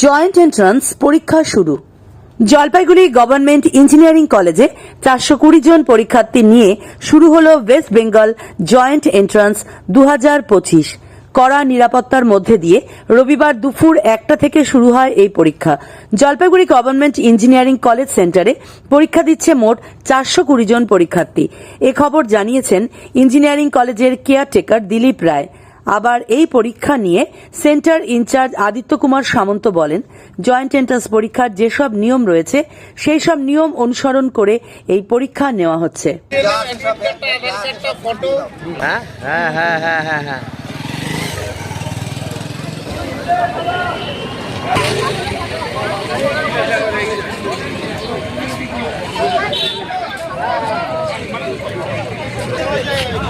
Joint entrance পরীক্ষা শুরু। Jalpaiguri government engineering কলেজে চারশো কুড়ি জন পরীক্ষার্থী নিয়ে শুরু হল ওয়েস্ট বেঙ্গল জয়েন্ট এন্ট্রান্স দু পঁচিশ। কড়া নিরাপত্তার মধ্যে দিয়ে রবিবার দুপুর একটা থেকে শুরু হয় এই পরীক্ষা। জলপাইগুড়ি গভর্নমেন্ট ইঞ্জিনিয়ারিং কলেজ সেন্টারে পরীক্ষা দিচ্ছে মোট চারশো কুড়ি জন পরীক্ষার্থী। এ খবর জানিয়েছেন ইঞ্জিনিয়ারিং কলেজের কেয়ারটেকার দিলীপ রায়। আবার এই পরীক্ষা নিয়ে সেন্টার ইনচার্জ আদিত্য কুমার সামন্ত বলেন, জয়েন্ট এন্ট্রান্স পরীক্ষার যেসব নিয়ম রয়েছে সেই সব নিয়ম অনুসরণ করে এই পরীক্ষা নেওয়া হচ্ছে। হ্যাঁ হ্যাঁ হ্যাঁ হ্যাঁ হ্যাঁ হ্যাঁ এত ঢিলে ব্যাগ ট্যাগ যা কিছু আছে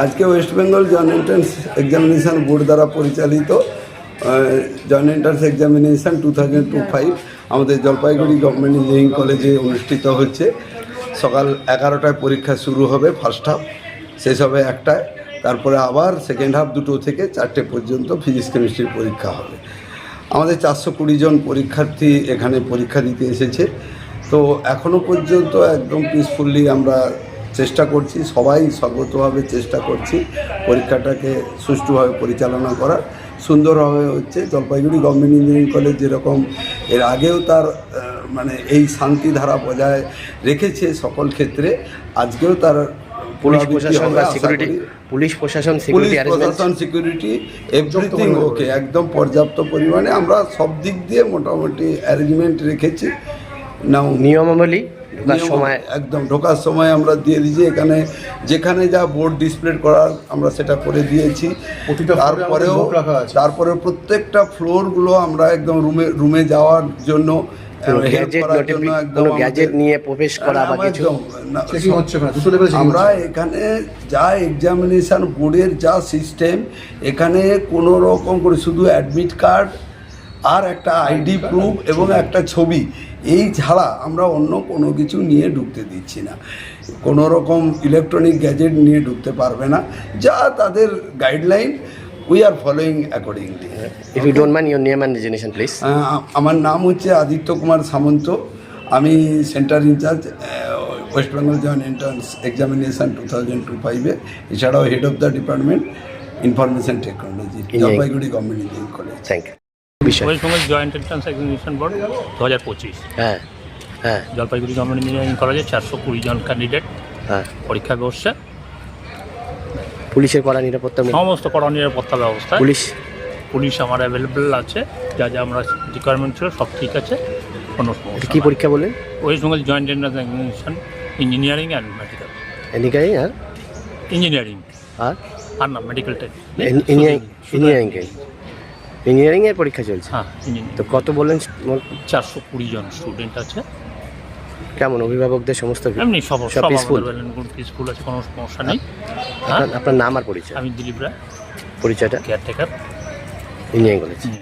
আজকে West Bengal joint entrance examination board দ্বারা পরিচালিত joint entrance examination two thousand two five আমাদের জলপাইগুড়ি গভর্নমেন্ট ইঞ্জিনিয়ারিং কলেজে অনুষ্ঠিত হচ্ছে। সকাল এগারোটায় পরীক্ষা শুরু হবে ফার্স্ট হাফ শেষ হবে একটায়। তারপরে আবার সেকেন্ড হাফ দুটো থেকে চারটে পর্যন্ত ফিজিক্স কেমিস্ট্রির পরীক্ষা হবে। আমাদের চারশো কুড়ি জন পরীক্ষার্থী এখানে পরীক্ষা দিতে এসেছে। তো এখনও পর্যন্ত একদম পিসফুলি আমরা চেষ্টা করছি সবাই সর্বতভাবে চেষ্টা করছি পরীক্ষাটাকে সুষ্ঠুভাবে পরিচালনা করার। সুন্দরভাবে হচ্ছে জলপাইগুড়ি গভর্নমেন্ট ইঞ্জিনিয়ারিং কলেজ যেরকম এর আগেও তার মানে এই শান্তি ধারা বজায় রেখেছে সকল ক্ষেত্রে আজকেও তার পুলিশ প্রশাসন বা সিকিউরিটি পুলিশ প্রশাসন সিকিউরিটি অ্যারেঞ্জমেন্ট প্রশাসন সিকিউরিটি এভরিথিং ওকে একদম পর্যাপ্ত পরিমাণে আমরা সব দিক দিয়ে মোটামুটি অ্যারেঞ্জমেন্ট রেখেছি। নাও নিয়মাবলী সময় একদম ঢোকার সময় আমরা দিয়ে দিয়েছি। এখানে যেখানে যা বোর্ড ডিসপ্লে করার আমরা সেটা করে দিয়েছি। তারপরেও তারপরে প্রত্যেকটা ফ্লোরগুলো আমরা একদম রুমে রুমে যাওয়ার জন্য করা আমরা এখানে যা এক্সামিনেশন বোর্ডের যা সিস্টেম এখানে কোনো রকম করে শুধু অ্যাডমিট কার্ড আর একটা আইডি প্রুফ এবং একটা ছবি এই ছাড়া আমরা অন্য কোনো কিছু নিয়ে ঢুকতে দিচ্ছি না। কোনো রকম ইলেকট্রনিক গ্যাজেট নিয়ে ঢুকতে পারবে না। যা তাদের guideline we are following accordingly if you don't mind your name and designation please আমার নাম হচ্ছে আদিত্য কুমার সামন্ত। আমি centre incharge West Bengal joint entrance examination two thousand two ফাইভে এছাড়াও head of the department information technology Jalpaiguri government engineering college thank you বিষয়। West joint entrance examination board দু হাজার পঁচিশ। হ্যাঁ হ্যাঁ। জলপাইগুড়ি গভর্নমেন্ট ইঞ্জিনিয়ারিং কলেজে চারশো কুড়ি জন ক্যান্ডিডেট হ্যাঁ। পরীক্ষা বসছে পুলিশের কড়া নিরাপত্তার মধ্যে সমস্ত কড়া নিরাপত্তা ব্যবস্থা। পুলিশ? পুলিশ আমার অ্যাভেলেবেল আছে যা যা আমরা রিকোয়ারমেন্ট ছিল সব ঠিক আছে কোনো সমস্যা কি পরীক্ষা বললেন? West Bengal joint entrance examination engineering and medical এদিকে আর? ইঞ্জিনিয়ারিং আর? আর না মেডিকেল টেক ইঞ্জিনিয়ারিং ইঞ্জিনিয়ারিং এর পরীক্ষা চলছে। হ্যাঁ ইঞ্জিনিয়ারিং তো কত বললেন? চারশো কুড়ি জন স্টুডেন্ট আছে। কেমন অভিভাবকদের সমস্ত এমনি সব সব peaceful? পিসফুল আছে কোনো সমস্যা নেই। হ্যাঁ আপনার- আপনার নাম আর পরিচয়? আমি দিলীপ রায়। পরিচয়টা? Caretaker engineering college